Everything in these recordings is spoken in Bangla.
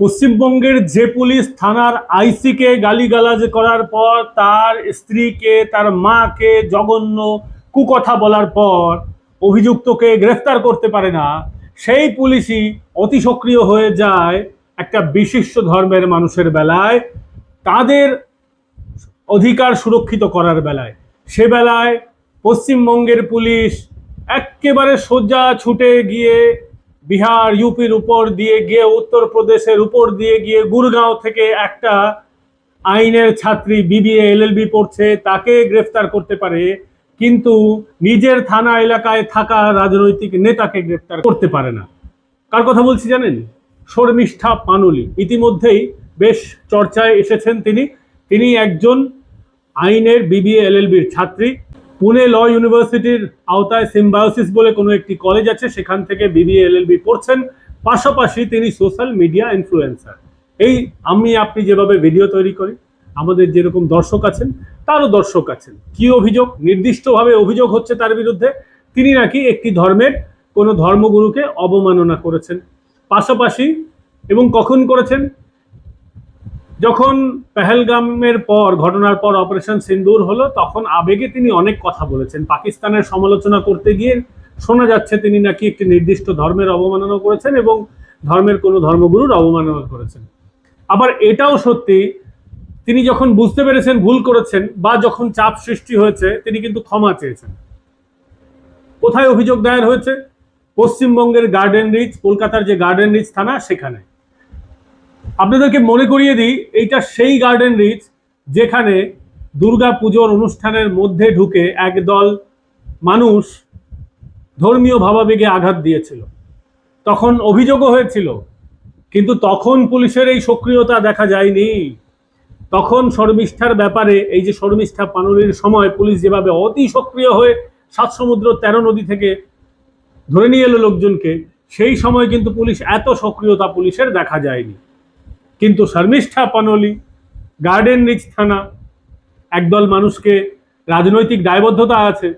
পশ্চিমবঙ্গের যে পুলিশ থানার আইসিকে গালিগালাজ করার পর তার স্ত্রীকে, তার মাকে জঘন্য কুকথা বলার পর অভিযুক্তকে গ্রেফতার করতে পারে না, সেই পুলিশই অতি সক্রিয় হয়ে যায় একটা বিশিষ্ট ধর্মের মানুষের বেলায়, তাদের অধিকার সুরক্ষিত করার বেলায়। সে বেলায় পশ্চিমবঙ্গের পুলিশ একেবারে সোজা ছুটে গিয়ে বিহার ইউপির উপর দিয়ে গিয়ে, উত্তরপ্রদেশের উপর দিয়ে গিয়ে গুরগাঁও থেকে একটা আইনের ছাত্রী বিবিএ, এলএলবি পড়ছে, তাকে গ্রেফতার করতে পারে, কিন্তু নিজের থানা এলাকায় থাকা রাজনৈতিক নেতাকে গ্রেফতার করতে পারে না। কার কথা বলছি জানেন? শর্মিষ্ঠা পানুলি। ইতিমধ্যেই বেশ চর্চায় এসেছেন তিনি। তিনি একজন আইনের বিবিএ, এলএলবির ছাত্রী। পুনে ল ইউনিভার্সিটির আওতায় সিম্বায়োসিস বলে কোনো একটি কলেজ আছে, সেখান থেকে বিবিএ এলএলবি পড়ছেন। পাশাপাশি তিনি সোশ্যাল মিডিয়া ইনফ্লুয়েন্সার এই আমি, আপনি যেভাবে ভিডিও তৈরি করি, আমাদের যেরকম দর্শক আছেন, তারও দর্শক আছেন। কি অভিযোগ? নির্দিষ্টভাবে অভিযোগ হচ্ছে তার বিরুদ্ধে। তিনি নাকি একটি ধর্মের কোনো ধর্মগুরুকে অবমাননা করেছেন। পাশাপাশি এবং কখন করেছেন? যখন পেহেলগামের পর, ঘটনার পর অপারেশন সিন্দুর হলো, তখন আবেগে তিনি অনেক কথা বলেছেন। পাকিস্তানের সমালোচনা করতে গিয়ে শোনা যাচ্ছে তিনি নাকি একটি নির্দিষ্ট ধর্মের অবমাননা করেছেন এবং ধর্মের কোনো ধর্মগুরুর অবমাননা করেছেন। আবার এটাও সত্যি, তিনি যখন বুঝতে পেরেছেন, ভুল করেছেন বা যখন চাপ সৃষ্টি হয়েছে, তিনি কিন্তু ক্ষমা চেয়েছেন। কোথায় অভিযোগ দায়ের হয়েছে? পশ্চিমবঙ্গের গার্ডেন রিচ কলকাতার যে গার্ডেন রিচ থানা, সেখানে। আপনাদেরকে মনে করিয়ে দিই, এইটা সেই গার্ডেন রিচ যেখানে দুর্গা পুজোর অনুষ্ঠানের মধ্যে ঢুকে একদল মানুষ ধর্মীয় ভাবাবেগে আঘাত দিয়েছিল। তখন অভিযোগও হয়েছিল, কিন্তু তখন পুলিশের এই সক্রিয়তা দেখা যায়নি। তখন শর্মিষ্ঠার ব্যাপারে, এই যে শর্মিষ্ঠা পানুলির সময় পুলিশ যেভাবে অতি সক্রিয় হয়ে সাত সমুদ্র তেরো নদী থেকে ধরে নিয়ে এলো লোকজনকে, সেই সময় কিন্তু পুলিশ এত সক্রিয়তা পুলিশের দেখা যায়নি। কিন্তু শর্মিষ্ঠা পানলি গার্ডেন রিচ থানা, একদল মানুষকে রাজনৈতিক দায়বদ্ধতা আছে,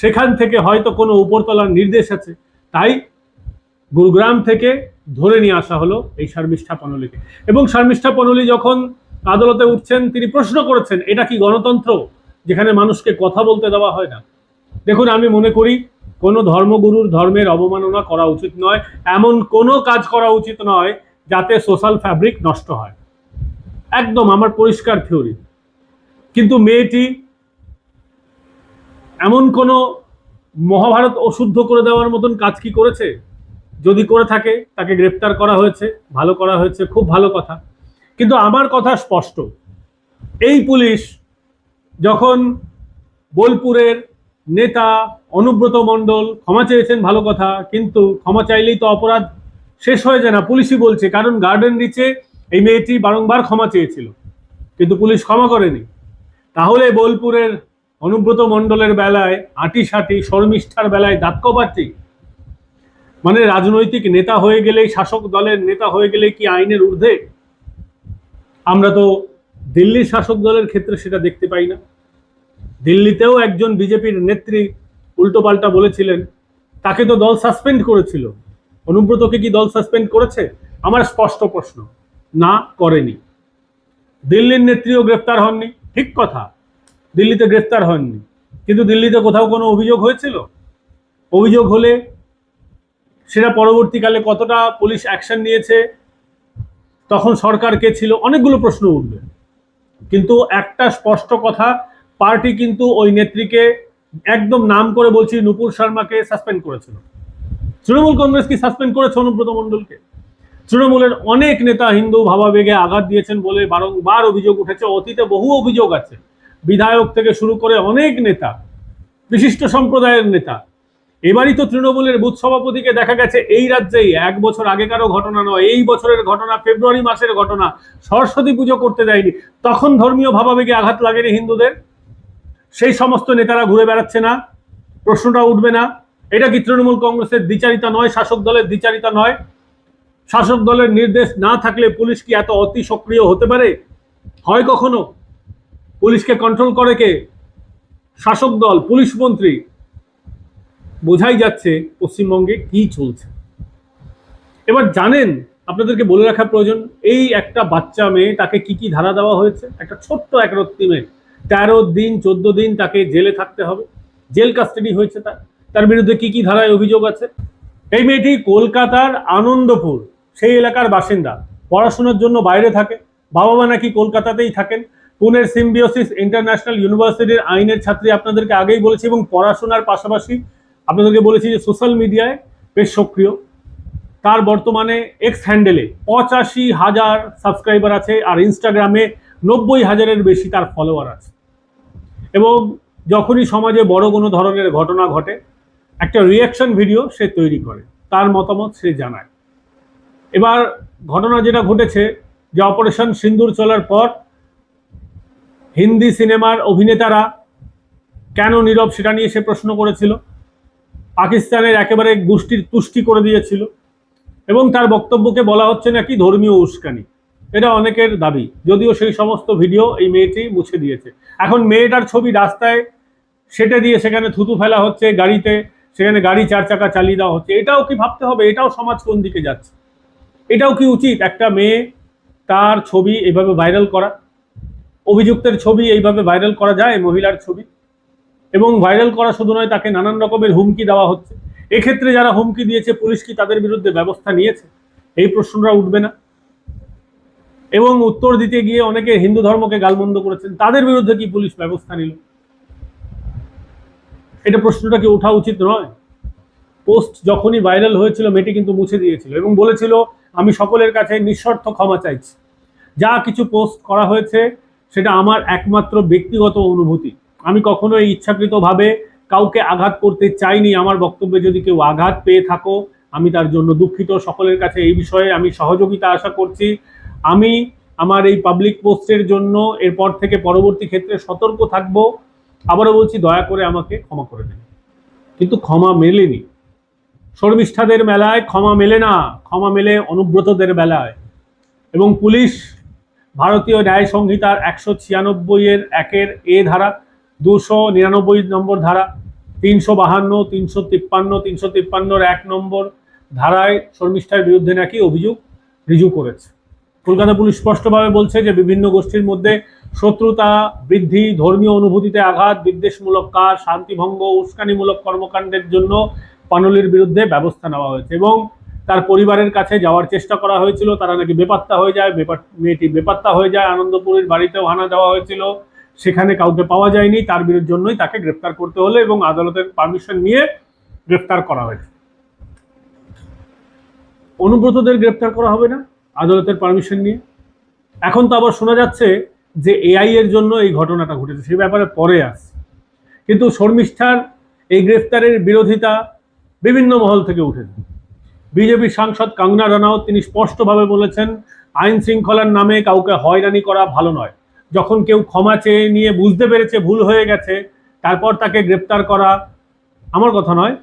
সেখান থেকে হয়তো কোনো উপরতলার নির্দেশ আছে, তাই গুরুগ্রাম থেকে ধরে নিয়ে আসা হলো এই শর্মিষ্ঠা পানলিকে। এবং শর্মিষ্ঠা পানলি যখন আদালতে উঠছেন, তিনি প্রশ্ন করেছেন, এটা কি গণতন্ত্র? যেখানে মানুষকে কথা বলতে দেওয়া হয় না। দেখুন, আমি মনে করি, কোনো ধর্মগুরুর ধর্মের অবমাননা করা উচিত নয়, এমন কোনো কাজ করা উচিত নয় যাতে সোশ্যাল ফ্যাব্রিক নষ্ট হয়। একদম আমার পরিষ্কার থিওরি। কিন্তু মেয়েটি এমন কোনো মহাভারত অশুদ্ধ করে দেওয়ার মতন কাজ কি করেছে? যদি করে থাকে, তাকে গ্রেপ্তার করা হয়েছে, ভালো করা হয়েছে, খুব ভালো কথা। কিন্তু আমার কথা স্পষ্ট। এই পুলিশ যখন বোলপুরের নেতা অনুব্রত মণ্ডল ক্ষমা চেয়েছেন, ভালো কথা, কিন্তু ক্ষমা চাইলেই তো অপরাধ শেষ হয়ে যায় না। পুলিশই বলছে, কারণ গার্ডেন রিচে এই মেয়েটি বারংবার ক্ষমা চেয়েছিল, কিন্তু পুলিশ ক্ষমা করেনি। তাহলে বোলপুরের অনুব্রত মণ্ডলের বেলায় আটি সাটি শর্মিষ্ঠার বেলায় দাঁতকবাটি মানে রাজনৈতিক নেতা হয়ে গেলেই, শাসক দলের নেতা হয়ে গেলে কি আইনের ঊর্ধ্বে? আমরা তো দিল্লির শাসক দলের ক্ষেত্রে সেটা দেখতে পাই না। দিল্লিতেও একজন বিজেপির নেত্রী উল্টোপাল্টা বলেছিলেন, তাকে তো দল সাসপেন্ড করেছিল। অনুব্রতকে কি দল সাসপেন্ড করেছে? আমার স্পষ্ট প্রশ্ন, না করেনি। দিল্লির নেত্রীও গ্রেফতার হননি, ঠিক কথা। দিল্লিতে গ্রেফতার হননি। কিন্তু দিল্লিতে কোথাও কোনো অভিযোগ হয়েছিল? অভিযোগ হলে সেটা পরবর্তীকালে কতটা পুলিশ অ্যাকশন নিয়েছে? তখন সরকার কে ছিল? অনেকগুলো প্রশ্ন উঠবে। কিন্তু একটা স্পষ্ট কথা, পার্টি কিন্তু ওই নেত্রীকে একদম নাম করে বলছি, নুপুর শর্মাকে সাসপেন্ড করেছিল। তৃণমূল কংগ্রেস কি সাসপেন্ড করেছে অনুব্রত মণ্ডলকে? তৃণমূলের অনেক নেতা হিন্দু ভাবাবেগে আঘাত দিয়েছেন বলে বারংবার অভিযোগ উঠেছে, অতীতে বহু অভিযোগ আছে। বিধায়ক থেকে শুরু করে অনেক নেতা, বিশিষ্ট সম্প্রদায়ের নেতা। এবারই তো তৃণমূলের বুথ সভাপতিকে দেখা গেছে, এই রাজ্যেই। এক বছর আগেকারও ঘটনা নয়, এই বছরের ঘটনা, ফেব্রুয়ারি মাসের ঘটনা। সরস্বতী পুজো করতে দেয়নি। তখন ধর্মীয় ভাবাবেগে আঘাত লাগেনি হিন্দুদের? সেই সমস্ত নেতারা ঘুরে বেড়াচ্ছে না? প্রশ্নটা উঠবে না? এটা কি তৃণমূল কংগ্রেসের দ্বিচারিতা নয়, শাসক দলের দ্বিচারিতা নয়? শাসক দলের নির্দেশ না থাকলে পুলিশ কি এত অতি সক্রিয় হতে পারে? হয় কখনো? পুলিশকে কন্ট্রোল করে কে? শাসক দল, পুলিশ মন্ত্রী। বোঝাই যাচ্ছে পশ্চিমবঙ্গে কি চলছে। এবার জানেন, আপনাদেরকে বলে রাখা প্রয়োজন, এই একটা বাচ্চা মেয়ে তাকে কি কি ধারা দেওয়া হয়েছে? একটা ছোট্ট একরত্তি মেয়ে। তেরো দিন, চোদ্দ দিন তাকে জেলে থাকতে হবে। জেল কাস্টাডি হয়েছে তার। তার বিরুদ্ধে কি কি ধারায় অভিযোগ আছে? এই মেয়েটি কলকাতার আনন্দপুর, সেই এলাকার বাসিন্দা। পড়াশোনার জন্য বাইরে থাকে। বাবা মা নাকি কলকাতাতেই থাকেন। পুনের সিম্বিওসিস ইন্টারন্যাশনাল ইউনিভার্সিটির আইনের ছাত্রী আপনাদেরকে আগেই বলেছি এবং পড়াশোনার পাশাপাশি আপনাদেরকে বলেছি যে সোশ্যাল মিডিয়ায় বেশ সক্রিয়। তার বর্তমানে এক্স হ্যান্ডেলে পঁচাশি হাজার সাবস্ক্রাইবার আছে আর ইনস্টাগ্রামে নব্বই হাজারের বেশি তার ফলোয়ার আছে। এবং যখনই সমাজে বড় কোনো ধরনের ঘটনা ঘটে একটা রিয়াকশন ভিডিও সে তৈরি করে, তার মতামত সে জানায়। এবার ঘটনা যেটা ঘটেছে যে অপারেশন সিন্দুর চলার পর হিন্দি সিনেমার অভিনেতারা কেন নীরব সেটা নিয়ে সে প্রশ্ন করেছিল, পাকিস্তানের একেবারে গোষ্ঠীর তুষ্টি করে দিয়েছিল এবং তার বক্তব্যকে বলা হচ্ছে নাকি ধর্মীয় উস্কানি। এটা অনেকের দাবি, যদিও সেই সমস্ত ভিডিও এই মেয়েটি মুছে দিয়েছে। এখন মেয়েটার ছবি রাস্তায় সেটে দিয়ে সেখানে থুতু ফেলা হচ্ছে, গাড়িতে সেখানে গাড়ি চার চাকা চালিয়ে দেওয়া হচ্ছে। এটাও কি ভাবতে হবে? এটাও সমাজ কোন দিকে যাচ্ছে? এটাও কি উচিত? একটা মেয়ে তার ছবি এইভাবে ভাইরাল করা? অভিযুক্তের ছবি এইভাবে ভাইরাল করা যায় মহিলার ছবি? এবং ভাইরাল করা শুধু নয়, তাকে নানান রকমের হুমকি দেওয়া হচ্ছে। এক্ষেত্রে যারা হুমকি দিয়েছে, পুলিশ কি তাদের বিরুদ্ধে ব্যবস্থা নিয়েছে? এই প্রশ্নটা উঠবে না। এবং উত্তর দিতে গিয়ে অনেকে হিন্দু ধর্মকে গালমন্দ করেছেন। তাদের বিরুদ্ধে কি পুলিশ ব্যবস্থা নিল? এটা প্রশ্নটা কি ওঠা উচিত নয়? পোস্ট যখনই ভাইরাল হয়েছিল, মেয়েটি কিন্তু মুছে দিয়েছিল এবং বলেছিল, আমি সকলের কাছে নিঃশর্ত ক্ষমা চাইছি। যা কিছু পোস্ট করা হয়েছে, সেটা আমার একমাত্র ব্যক্তিগত অনুভূতি। আমি কখনোই ইচ্ছাকৃতভাবে কাউকে আঘাত করতে চাইনি। আমার বক্তব্যে যদি কেউ আঘাত পেয়ে থাকো, আমি তার জন্য দুঃখিত। সকলের কাছে এই বিষয়ে আমি সহযোগিতা আশা করছি। আমি আমার এই পাবলিক পোস্টের জন্য এরপর থেকে পরবর্তী ক্ষেত্রে সতর্ক থাকব। আবারও বলছি, দয়া করে আমাকে ক্ষমা করে দেন। কিন্তু ক্ষমা মেলেনি। শর্মিষ্ঠাদের মেলায় ক্ষমা মেলে না, ক্ষমা মেলে অনুব্রতদের বেলায় এবং পুলিশ, ভারতীয় ন্যায় সংহিতার একশো ছিয়ানব্বই এর একের এ ধারা, দুশো নিরানব্বই নম্বর ধারা, তিনশো বাহান্ন, তিনশো তিপ্পান্ন, তিনশো তিপ্পান্নর এক নম্বর ধারায় শর্মিষ্ঠার বিরুদ্ধে নাকি অভিযোগ রিজু করেছে। কলকাতা পুলিশ স্পষ্টভাবে বলছে যে, বিভিন্ন গোষ্ঠীর মধ্যে শত্রুতা, বৃদ্ধি, ধর্মীয় অনুভূতিতে আঘাত, বিদ্বেষমূলক কাজ, শান্তিভঙ্গ, উস্কানিমূলক কর্মকাণ্ডের জন্য পানলির বিরুদ্ধে ব্যবস্থা নেওয়া হয়েছে এবং তার পরিবারের কাছে যাওয়ার চেষ্টা করা হয়েছিল। তারা নাকি বেপাত্তা হয়ে যায় মেয়েটি বেপাত্তা হয়ে যায়। আনন্দপুরের বাড়িতেও হানা দেওয়া হয়েছিল। সেখানে কাউকে পাওয়া যায়নি। তার বিরুদ্ধে জন্যই তাকে গ্রেফতার করতে হলো এবং আদালতের পারমিশন নিয়ে গ্রেফতার করা হয়েছে। অনুব্রতদের গ্রেফতার করা হবে না আদালতের পারমিশন নিয়ে। এখন তো আবার শোনা যাচ্ছে যে এআই এর জন্য এই ঘটনাটা ঘটেছে, সে ব্যাপারে পরে আসছে। কিন্তু শর্মিষ্ঠার এই গ্রেফতারের বিরোধিতা বিভিন্ন মহল থেকে উঠেছে। বিজেপি সাংসদ কাঙ্গনা রানাও তিনি স্পষ্টভাবে বলেছেন, আইন শৃঙ্খলার নামে কাউকে হয়রানি করা ভালো নয়। যখন কেউ ক্ষমা চেয়ে নিয়ে বুঝতে পেরেছে ভুল হয়ে গেছে, তারপর তাকে গ্রেপ্তার করা আমার কথা নয়।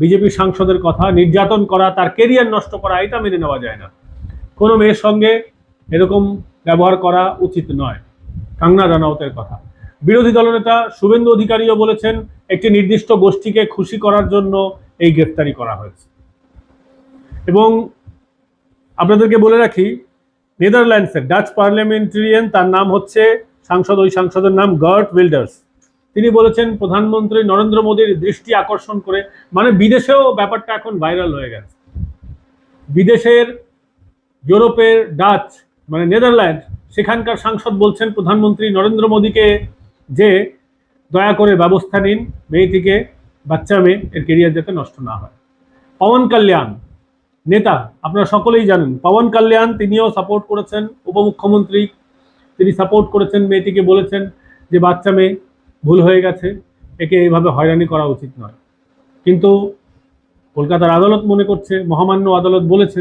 বিজেপি সাংসদের কথা, নির্যাতন করা, তার কেরিয়ার নষ্ট করা, এটা মেনে নেওয়া যায় না। কোনো মেয়ের সঙ্গে এরকম ব্যবহার করা উচিত নয়। কাঙ্গনা রানাউতের কথা। বিরোধী দলনেতা শুভেন্দু অধিকারীও বলেছেন, একটি নির্দিষ্ট গোষ্ঠীকে খুশি করার জন্য এই গ্রেফতারি করা হয়েছে। এবং আপনাদেরকে বলে রাখি, নেদারল্যান্ডসের ডাচ পার্লামেন্টেরিয়ান, তার নাম হচ্ছে সাংসদ, ওই সাংসদের নাম গার্ট উইল্ডার্স তিনি বলেছেন, প্রধানমন্ত্রী নরেন্দ্র মোদীর দৃষ্টি আকর্ষণ করে মানে বিদেশেও ব্যাপারটা এখন ভাইরাল হয়ে গেছে। বিদেশের, ইউরোপের ডাচ মানে নেদারল্যান্ড, সেখানকার সাংসদ বলছেন প্রধানমন্ত্রী নরেন্দ্র মোদীকে যে দয়া করে ব্যবস্থা নিন, মেয়েটিকে, বাচ্চা মেয়ে, এর কেরিয়ার যাতে নষ্ট না হয়। পবন কল্যাণ, নেতা, আপনারা সকলেই জানেন, পবন কল্যাণ তিনিও সাপোর্ট করেছেন, উপমুখ্যমন্ত্রী তিনি সাপোর্ট করেছেন, মেয়েটিকে বলেছেন যে বাচ্চা মেয়ে ভুল হয়ে গেছে, একে এইভাবে হয়রানি করা উচিত নয়। কিন্তু কলকাতার আদালত মনে করছে, মহামান্য আদালত বলেছে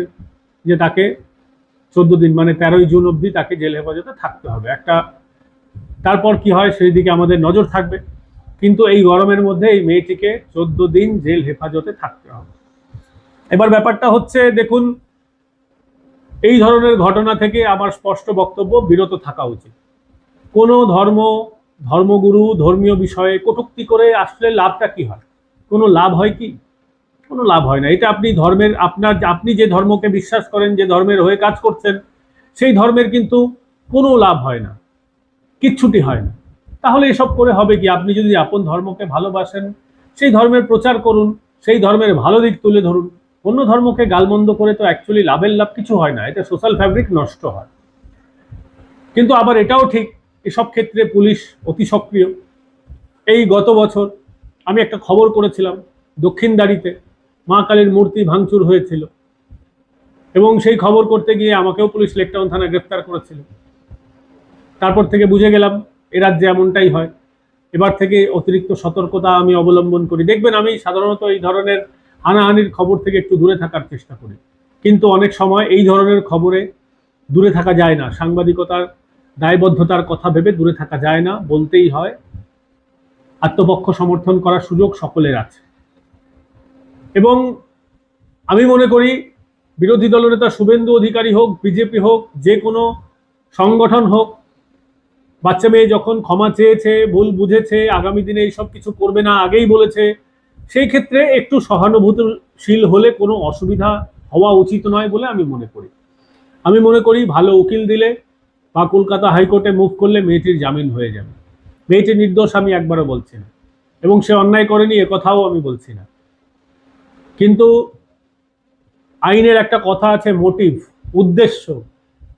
যে তাকে চোদ্দ দিন মানে তেরোই জুন অবধি তাকে জেল হেফাজতে থাকতে হবে। একটা তারপর কি হয়, সেই দিকে আমাদের নজর থাকবে। কিন্তু এই গরমের মধ্যে এই মেয়েটিকে চোদ্দ দিন জেল হেফাজতে থাকতে হবে। এবার ব্যাপারটা হচ্ছে, দেখুন, এই ধরনের ঘটনা থেকে আমার স্পষ্ট বক্তব্য, বিরত থাকা উচিত। কোনো ধর্ম, ধর্মগুরু, ধর্মীয় বিষয়ে কটুক্তি করে আসলে লাভটা কি হয়? কোনো লাভ হয় কি? কোনো লাভ হয় না। এটা আপনি ধর্মের, আপনার, আপনি যে ধর্মকে বিশ্বাস করেন, যে ধর্মের হয়ে কাজ করছেন, সেই ধর্মের কিন্তু কোনো লাভ হয় না। কিচ্ছুটি হয় না। তাহলে এসব করে হবে কি? আপনি যদি আপন ধর্মকে ভালোবাসেন, সেই ধর্মের প্রচার করুন, সেই ধর্মের ভালো দিক তুলে ধরুন। অন্য ধর্মকে গালমন্দ করে তো অ্যাকচুয়ালি লাভের লাভ কিছু হয় না। এটা সোশ্যাল ফ্যাব্রিক নষ্ট হয়। কিন্তু আবার এটাও ঠিক, এসব ক্ষেত্রে পুলিশ অতি সক্রিয়। এই গত বছর আমি একটা খবর করেছিলাম দক্ষিণদাড়িতে মা কালীর মূর্তি ভাঙচুর হয়েছিল। এবং সেই খবর করতে গিয়ে আমাকেও পুলিশ লেকটাউন থানায় গ্রেফতার করেছিল। তারপর থেকে বুঝে গেলাম, এ রাজ্যে এমনটাই হয়। এবার থেকে অতিরিক্ত সতর্কতা আমি অবলম্বন করি। দেখবেন, আমি সাধারণত এই ধরনের হানাহানির খবর থেকে একটু দূরে থাকার চেষ্টা করি। কিন্তু অনেক সময় এই ধরনের খবরে দূরে থাকা যায় না। সাংবাদিকতার দায়বদ্ধতার কথা ভেবে দূরে থাকা যায় না। বলতেই হয়, আত্মপক্ষ সমর্থন করার সুযোগ সকলের আছে। এবং আমি মনে করি বিরোধী দলনেতা শুভেন্দু অধিকারী হোক, বিজেপি হোক, যে কোনো সংগঠন হোক, বাচ্চা মেয়ে যখন ক্ষমা চেয়েছে, ভুল বুঝেছে, আগামী দিনে এইসব কিছু করবে না, আগেই বলেছে, সেই ক্ষেত্রে একটু সহানুভূতিশীল হলে কোনো অসুবিধা হওয়া উচিত নয় বলে আমি মনে করি। আমি মনে করি ভালো উকিল দিলে বা কলকাতা হাইকোর্টে মুভ করলে মেয়েটির জামিন হয়ে যাবে। মেয়েটি নির্দোষ আমি একবারও বলছি না। এবং সে অন্যায় করেনি কথাও আমি বলছি না। কিন্তু আইনের একটা কথা আছে মোটিভ, উদ্দেশ্য।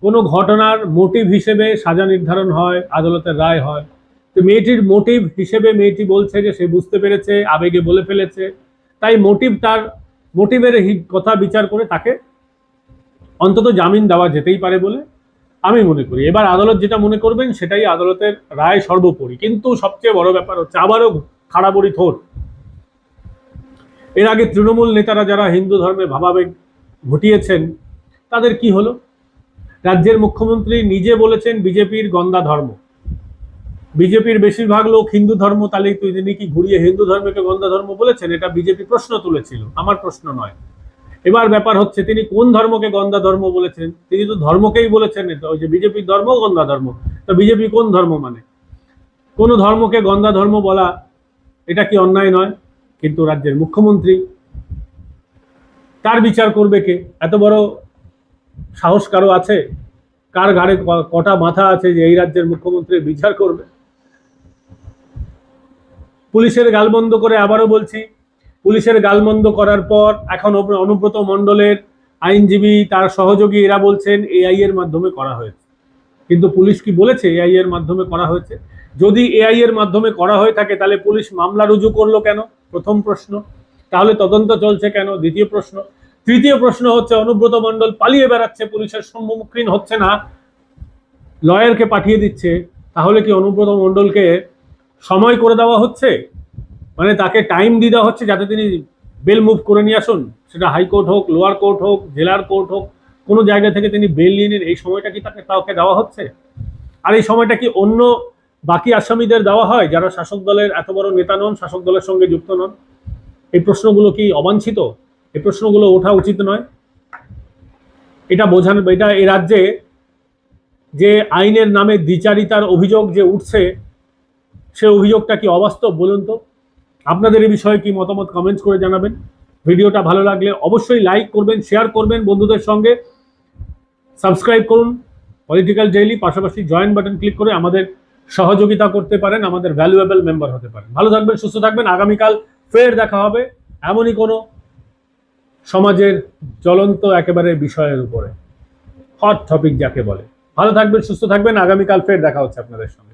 কোনো ঘটনার মোটিভ হিসেবে সাজা নির্ধারণ হয়, আদালতের রায় হয়। তো মেয়েটির মোটিভ হিসেবে মেয়েটি বলছে যে সে বুঝতে পেরেছে, আবেগে বলে ফেলেছে। তাই মোটিভ তার, মোটিভের কথা বিচার করে তাকে অন্তত জামিন দেওয়া যেতেই পারে বলে আমি মনে করি। এবার আদালত যেটা মনে করবেন সেটাই আদালতের রায় সর্বোপরি। কিন্তু সবচেয়ে বড় ব্যাপার হচ্ছে, আবারও খাড়াবড়ি থোর। এর আগে তৃণমূল নেতারা যারা হিন্দু ধর্মে ভাবাবেগ ঘটিয়েছেন, তাদের কি হলো? রাজ্যের মুখ্যমন্ত্রী নিজে বলেছেন বিজেপির গন্দা ধর্ম। বিজেপির বেশিরভাগ লোক হিন্দু ধর্ম তাহলে তিনি কি ঘুরিয়ে হিন্দু ধর্মকে গন্দা ধর্ম বলেছেন? এটা বিজেপি প্রশ্ন তুলেছিল, আমার প্রশ্ন নয়। এবার ব্যাপার হচ্ছে তিনি কোন ধর্মকে গন্দা ধর্ম বলেছেন? তিনি তো ধর্মকেই বলেছেন, এটা ওই যে বিজেপির ধর্ম গন্দা ধর্ম। তা বিজেপি কোন ধর্ম মানে? কোন ধর্মকে গন্দা ধর্ম বলা, এটা কি অন্যায় নয়? কিন্তু রাজ্যের মুখ্যমন্ত্রী তার বিচার করবে কে? এত বড় সাহস কারও আছে? কার ঘাড়ে কটা মাথা আছে যে এই রাজ্যের মুখ্যমন্ত্রী বিচার করবে? পুলিশের গালবন্ধ করে আবারও বলছি, পুলিশের গালমন্দ করার পর এখন অনুব্রত মণ্ডলের আইনজীবী তার সহযোগী এরা বলছেন এআই এর মাধ্যমে করা হয়েছে। কিন্তু পুলিশ কি বলেছে এআই এর মাধ্যমে করা হয়েছে? যদি এআই এর মাধ্যমে করা হয়ে থাকে তাহলে পুলিশ মামলা রুজু করল কেন? প্রথম প্রশ্ন। তাহলে তদন্ত চলছে কেন? দ্বিতীয় প্রশ্ন। তৃতীয় প্রশ্ন হচ্ছে, অনুব্রত মণ্ডল পালিয়ে বেড়াচ্ছে, পুলিশের সম্মুখীন হচ্ছে না। লয়ারকে পাঠিয়ে দিচ্ছে। তাহলে কি অনুব্রত মণ্ডলকে সময় করে দেওয়া হচ্ছে? মানে তাকে টাইম দিয়ে দেওয়া হচ্ছে যাতে তিনি বেল মুভ করে নিয়ে আসুন? সেটা হাইকোর্ট হোক, লোয়ার কোর্ট হোক, জেলার কোর্ট হোক, কোনো জায়গা থেকে তিনি বেল নিয়ে নিন, এই সময়টা কি তাকে কাউকে দেওয়া হচ্ছে? আর এই সময়টা কি অন্য বাকি আসামিদের দেওয়া হয় যারা শাসক দলের এত বড় নেতা নন, শাসক দলের সঙ্গে যুক্ত নন। এই প্রশ্নগুলো কি অবাঞ্ছিত? এই প্রশ্নগুলো ওঠা উচিত নয়। এটা বোঝানো, এটা এ রাজ্যে যে আইনের নামে দ্বিচারিতার অভিযোগ যে উঠছে, সে অভিযোগটা কি অবাস্তব বলুন তো? আপনাদের এই বিষয়ে কি মতামত কমেন্টস করে জানাবেন। ভিডিওটা ভালো লাগলে অবশ্যই লাইক করবেন শেয়ার করবেন বন্ধুদের সঙ্গে। সাবস্ক্রাইব করুন। পলিটিক্যাল ডেইলি পাশাপাশি জয়েন বাটন ক্লিক করে আমাদের সহযোগিতা করতে পারেন, আমাদের ভ্যালুয়েবল মেম্বার হতে পারেন। ভালো থাকবেন, সুস্থ থাকবেন। আগামীকাল ফের দেখা হবে এমনই কোনো সমাজের জ্বলন্ত একেবারে বিষয়ের উপরে। হট টপিক যাকে বলে। ভালো থাকবেন, সুস্থ থাকবেন। আগামীকাল ফের দেখা হচ্ছে আপনাদের সঙ্গে।